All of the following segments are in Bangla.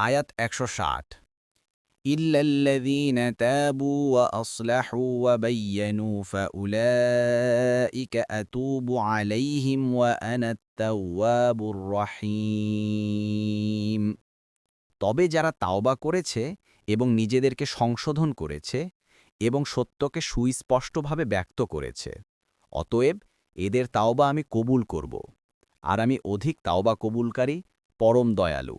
আয়াত একশো ষাট إلا الذين تابوا وأصلحوا وبينوا فأولئك أتوب عليهم وأنا التواب الرحيم তবে যারা তাওবা করেছে এবং নিজেদেরকে সংশোধন করেছে এবং সত্যকে সুস্পষ্টভাবে ব্যক্ত করেছে অতএব এদের তাওবা আমি কবুল করব আর আমি অধিক তাওবা কবুলকারী পরম দয়ালু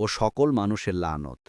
ও সকল মানুষের লানত।